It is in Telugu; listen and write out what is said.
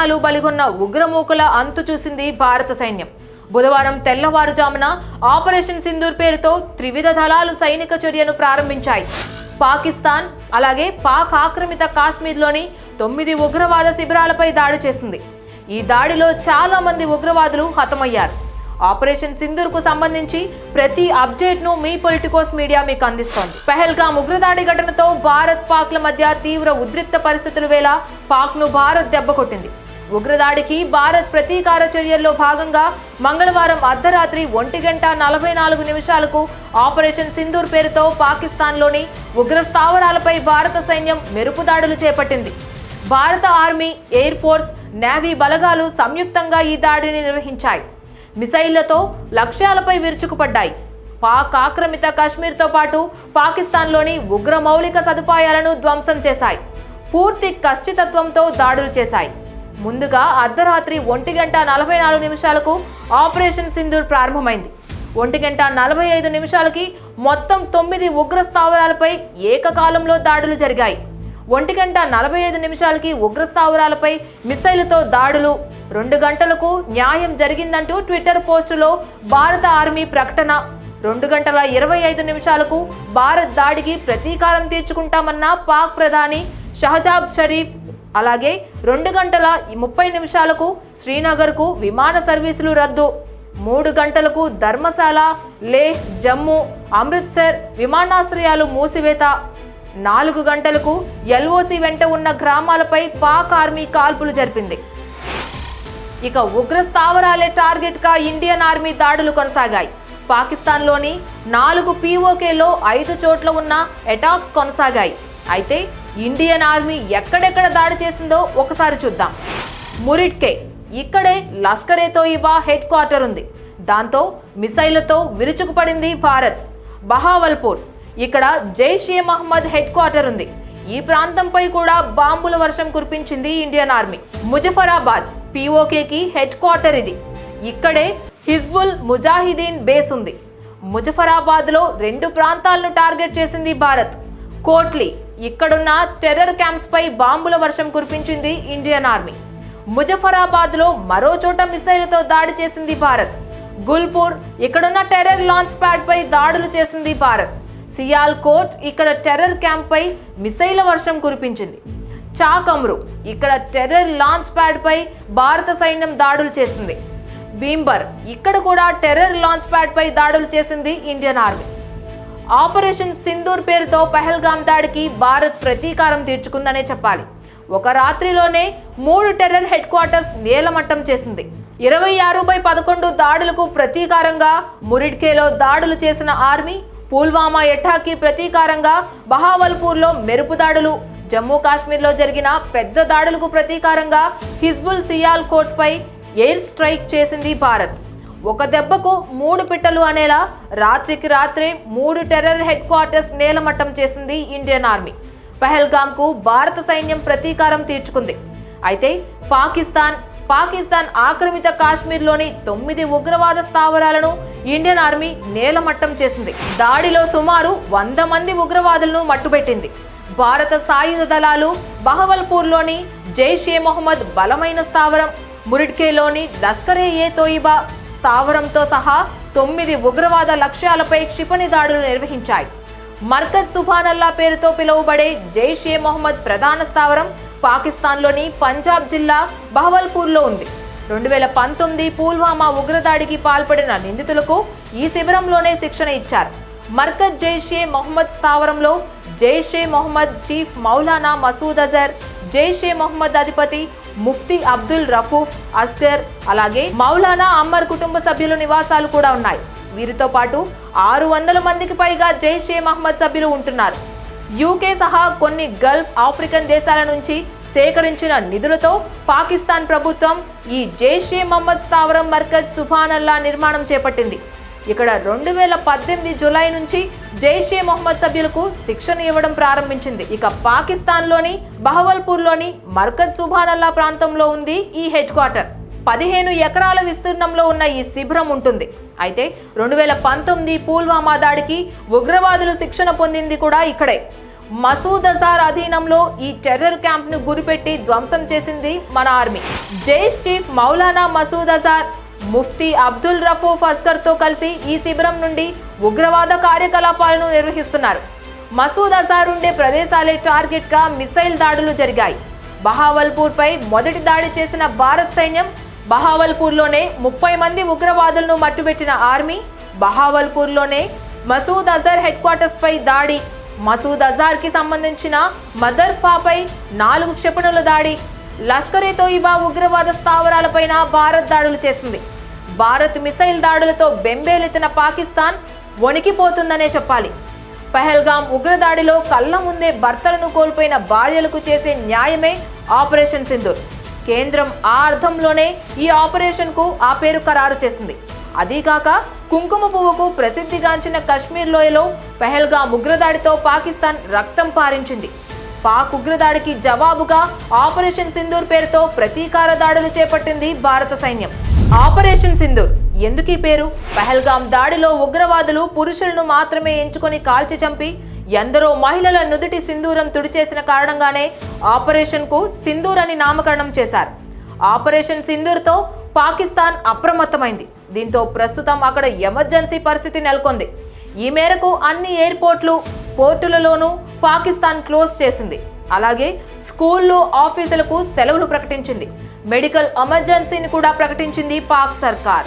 ప్రాణాలు బలిగొన్న ఉగ్రమూకల అంతు చూసింది భారత సైన్యం. బుధవారం తెల్లవారుజామున ఆపరేషన్ సింధూర్ పేరుతో త్రివిధ దళాలు సైనిక చర్యను ప్రారంభించాయి. పాకిస్తాన్ అలాగే పాక్ ఆక్రమిత కాశ్మీర్లోని తొమ్మిది ఉగ్రవాద శిబిరాలపై దాడి చేసింది. ఈ దాడిలో చాలా మంది ఉగ్రవాదులు హతమయ్యారు. ఆపరేషన్ సింధూర్కు సంబంధించి ప్రతి అప్డేట్ను మీ పొలిటికోస్ మీడియా మీకు అందిస్తోంది. పెహల్గాం ఉగ్రదాడి ఘటనతో భారత్ పాక్ల మధ్య తీవ్ర ఉద్రిక్త పరిస్థితుల వేళ పాక్ను భారత్ భారత్ దెబ్బకొట్టింది ఉగ్రదాడికి భారత్ ప్రతీకార చర్యల్లో భాగంగా మంగళవారం అర్ధరాత్రి ఒంటి గంట నలభై నాలుగు నిమిషాలకు ఆపరేషన్ సింధూర్ పేరుతో పాకిస్తాన్లోని ఉగ్ర స్థావరాలపై భారత సైన్యం మెరుపు దాడులు చేపట్టింది. భారత ఆర్మీ ఎయిర్ ఫోర్స్ నేవీ బలగాలు సంయుక్తంగా ఈ దాడిని నిర్వహించాయి. మిసైళ్ళతో లక్ష్యాలపై విరుచుకుపడ్డాయి. పాక్ ఆక్రమిత కాశ్మీర్తో పాటు పాకిస్తాన్లోని ఉగ్ర మౌలిక సదుపాయాలను ధ్వంసం చేశాయి. పూర్తి ఖచ్చితత్వంతో దాడులు చేశాయి. ముందుగా అర్ధరాత్రి ఒంటి గంట నలభై నాలుగు నిమిషాలకు ఆపరేషన్ సింధూర్ ప్రారంభమైంది. ఒంటి గంట నలభై ఐదు నిమిషాలకి మొత్తం తొమ్మిది ఉగ్ర స్థావరాలపై ఏకకాలంలో దాడులు జరిగాయి. ఒంటి గంట నలభై ఐదు నిమిషాలకి ఉగ్ర స్థావరాలపై మిసైలుతో దాడులు రెండు గంటలకు న్యాయం జరిగిందంటూ ట్విట్టర్ పోస్టులో భారత ఆర్మీ ప్రకటన. రెండు గంటల ఇరవై ఐదు నిమిషాలకు భారత్ దాడికి ప్రతీకారం తీర్చుకుంటామన్న పాక్ ప్రధాని షహజాబ్ షరీఫ్ అలాగే రెండు గంటల ముప్పై నిమిషాలకు శ్రీనగర్కు విమాన సర్వీసులు రద్దు. మూడు గంటలకు ధర్మశాల లేహ్ జమ్మూ అమృత్సర్ విమానాశ్రయాలు మూసివేత. నాలుగు గంటలకు ఎల్ఓసి వెంట ఉన్న గ్రామాలపై పాక్ ఆర్మీ కాల్పులు జరిపింది. ఇక ఉగ్ర స్థావరాలే టార్గెట్గా ఇండియన్ ఆర్మీ దాడులు కొనసాగాయి. పాకిస్తాన్లోని నాలుగు పీఓకేలో ఐదు చోట్ల ఉన్న అటాక్స్ కొనసాగాయి. అయితే ఇండియన్ ఆర్మీ ఎక్కడెక్కడ దాడి చేసిందో ఒకసారి చూద్దాం. మురిట్కే ఇక్కడే లష్కరేతో ఇవా తోయిబా హెడ్ క్వార్టర్ ఉంది. దాంతో మిసైళ్ళతో విరుచుకుపడింది భారత్. బహావల్పూర్ ఇక్కడ జైష్ ఏ మహమ్మద్ హెడ్ క్వార్టర్ ఉంది. ఈ ప్రాంతంపై కూడా బాంబుల వర్షం కురిపించింది ఇండియన్ ఆర్మీ. ముజఫరాబాద్ పిఓకేకి హెడ్ క్వార్టర్ ఇది. ఇక్కడే హిజ్బుల్ ముజాహిదీన్ బేస్ ఉంది. ముజఫరాబాద్లో రెండు ప్రాంతాలను టార్గెట్ చేసింది భారత్. కోట్లీ ఇక్కడున్న టెర్రర్ క్యాంప్స్పై బాంబుల వర్షం కురిపించింది ఇండియన్ ఆర్మీ. ముజఫరాబాద్లో మరో చోట మిసైల్తో దాడి చేసింది భారత్. గుల్పూర్ ఇక్కడున్న టెర్రర్ లాంచ్ ప్యాడ్ పై దాడులు చేసింది భారత్. సియాల్ కోట్ ఇక్కడ టెర్రర్ క్యాంప్ పై మిసైల వర్షం కురిపించింది. చాకమ్రు ఇక్కడ టెర్రర్ లాంచ్ ప్యాడ్ పై భారత సైన్యం దాడులు చేసింది. భీంబర్ ఇక్కడ కూడా టెర్రర్ లాంచ్ ప్యాడ్ పై దాడులు చేసింది ఇండియన్ ఆర్మీ. ఆపరేషన్ సింధూర్ పేరుతో పహల్గాం దాడికి భారత్ ప్రతీకారం తీర్చుకుందనే చెప్పాలి. ఒక రాత్రిలోనే మూడు టెర్రర్ హెడ్ క్వార్టర్స్ నేలమట్టం చేసింది. ఇరవై ఆరు బై పదకొండు దాడులకు ప్రతీకారంగా మురిడ్కేలో దాడులు చేసిన ఆర్మీ పుల్వామా ఎఠాకి ప్రతీకారంగా బహావల్పూర్లో మెరుపు దాడులు. జమ్మూ కాశ్మీర్లో జరిగిన పెద్ద దాడులకు ప్రతీకారంగా హిజ్బుల్ సియాల్ కోట్పై ఎయిర్ స్ట్రైక్ చేసింది భారత్. ఒక దెబ్బకు మూడు పిట్టలు అనేలా రాత్రికి రాత్రే మూడు టెర్రర్ హెడ్ క్వార్టర్స్ నేలమట్టం చేసింది ఇండియన్ ఆర్మీ. పహల్గామ్కు భారత సైన్యం ప్రతీకారం తీర్చుకుంది. అయితే పాకిస్తాన్ పాకిస్తాన్ ఆక్రమిత కాశ్మీర్లోని తొమ్మిది ఉగ్రవాద స్థావరాలను ఇండియన్ ఆర్మీ నేలమట్టం చేసింది. దాడిలో సుమారు వంద మంది ఉగ్రవాదులను మట్టుబెట్టింది. భారత సాయుధ దళాలు బహవల్పూర్లోని జైష్ ఏ మొహమ్మద్ బలమైన స్థావరం మురిడ్కేలోని లష్కరే ఏ తోయిబా స్థావరంతో సహా తొమ్మిది ఉగ్రవాద లక్ష్యాలపై క్షిపణి దాడులు నిర్వహించాయి. మర్కజ్ సుభానల్లా పేరుతో పిలువబడే జైష్ ఏ మొహమ్మద్ ప్రధాన స్థావరం పాకిస్తాన్లోని పంజాబ్ జిల్లా బహవల్పూర్లో ఉంది. రెండు వేల పంతొమ్మిది పుల్వామా ఉగ్రదాడికి పాల్పడిన నిందితులకు ఈ శిబిరంలోనే శిక్షణ ఇచ్చారు. మర్కజ్ జైషే మొహమ్మద్ స్థావరంలో జైషే మొహమ్మద్ చీఫ్ మౌలానా మసూద్ అజర్ జైషే మొహమ్మద్ అధిపతి ముఫ్తీ అబ్దుల్ రఫూఫ్ అస్కర్ అలాగే మౌలానా అమ్మర్ కుటుంబ సభ్యుల నివాసాలు కూడా ఉన్నాయి. వీరితో పాటు ఆరు వందల మందికి పైగా జైషే మహమ్మద్ సభ్యులు ఉంటున్నారు. యూకే సహా కొన్ని గల్ఫ్ ఆఫ్రికన్ దేశాల నుంచి సేకరించిన నిధులతో పాకిస్తాన్ ప్రభుత్వం ఈ జైషే మహమ్మద్ స్థావరం మర్కజ్ సుభానల్లా నిర్మాణం చేపట్టింది. ఇక్కడ రెండు వేల పద్దెనిమిది జులై నుంచి జైషే మొహమ్మద్ సభ్యులకు శిక్షణ ఇవ్వడం ప్రారంభించింది. ఇక పాకిస్తాన్లోని బహవల్పూర్లోని మర్కజ్ సుభానల్లా ప్రాంతంలో ఉంది ఈ హెడ్ క్వార్టర్. పదిహేను ఎకరాల విస్తీర్ణంలో ఉన్న ఈ శిబిరం ఉంటుంది. అయితే రెండు వేల పంతొమ్మిది పుల్వామా దాడికి ఉగ్రవాదులు శిక్షణ పొందింది కూడా ఇక్కడే. మసూద్ అజార్ అధీనంలో ఈ టెర్రర్ క్యాంప్ను గురిపెట్టి ధ్వంసం చేసింది మన ఆర్మీ. జైష్ చీఫ్ మౌలానా మసూద్ అజార్ ముఫ్తీ అబ్దుల్ రఫూఫ్ అస్కర్తో కలిసి ఈ శిబిరం నుండి ఉగ్రవాద కార్యకలాపాలను నిర్వహిస్తున్నారు. మసూద్ అజార్ ఉండే ప్రదేశాలే టార్గెట్గా మిసైల్ దాడులు జరిగాయి. బహావల్పూర్పై మొదటి దాడి చేసిన భారత్ సైన్యం బహావల్పూర్లోనే ముప్పై మంది ఉగ్రవాదులను మట్టుబెట్టిన ఆర్మీ బహావల్పూర్లోనే మసూద్ అజర్ హెడ్ క్వార్టర్స్పై దాడి మసూద్ అజార్కి సంబంధించిన మదర్ఫాపై నాలుగు క్షిపణుల దాడి లష్కరే తోయిబా ఉగ్రవాద స్థావరాలపైన భారత్ దాడులు చేసింది. భారత్ మిసైల్ దాడులతో బెంబేలెత్తిన పాకిస్తాన్ వణికిపోతుందనే చెప్పాలి. పహల్గాం ఉగ్రదాడిలో కళ్ళ ముందే భర్తలను కోల్పోయిన భార్యలకు చేసే న్యాయమే ఆపరేషన్ సింధూర్. కేంద్రం ఆ అర్థంలోనే ఈ ఆపరేషన్కు ఆ పేరు ఖరారు చేసింది. అదీకాక కుంకుమ పువ్వుకు ప్రసిద్ధిగాంచిన కశ్మీర్ లోయలో పహల్గాం ఉగ్రదాడితో పాకిస్తాన్ రక్తం పారించింది. పాక్ ఉగ్రదాడికి జవాబుగా ఆపరేషన్ సింధూర్ పేరుతో ప్రతీకార దాడులు చేపట్టింది భారత సైన్యం. ఆపరేషన్ సింధూర్ ఎందుకీ పేరు? పహల్గాం దాడిలో ఉగ్రవాదులు పురుషులను మాత్రమే ఎంచుకొని కాల్చి చంపి ఎందరో మహిళల నుదుటి సింధూరం తుడిచేసిన కారణంగానే ఆపరేషన్కు సింధూర్ అని నామకరణం చేశారు. ఆపరేషన్ సింధూర్తో పాకిస్తాన్ అప్రమత్తమైంది. దీంతో ప్రస్తుతం అక్కడ ఎమర్జెన్సీ పరిస్థితి నెలకొంది. ఈ మేరకు అన్ని ఎయిర్పోర్ట్లు పోర్టులలోనూ పాకిస్తాన్ క్లోజ్ చేసింది. అలాగే స్కూళ్ళు ఆఫీసులకు సెలవులు ప్రకటించింది. మెడికల్ ఎమర్జెన్సీని కూడా ప్రకటించింది పాక్ సర్కార్.